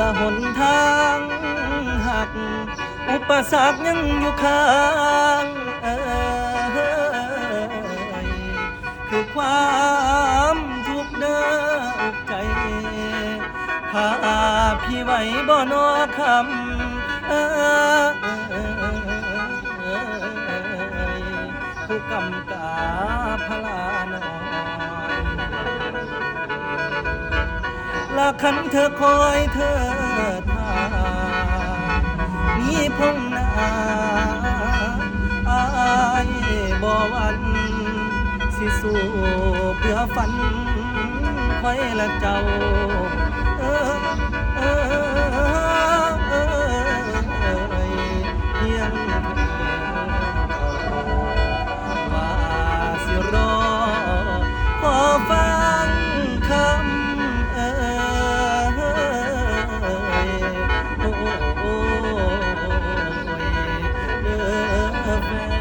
ละหนทางหัก อุปสรรคยังอยู่ข้างเอ่ยคือความทุกข์เด้อกใจพาพี่ไว้บ่นอคำเอ่ยผู้กำกาพลา ละคันเธอคอยเธอทามีพงนาอายบ่วัน สิสู้เพื่อฝันคอยละเจ้าเออ loving.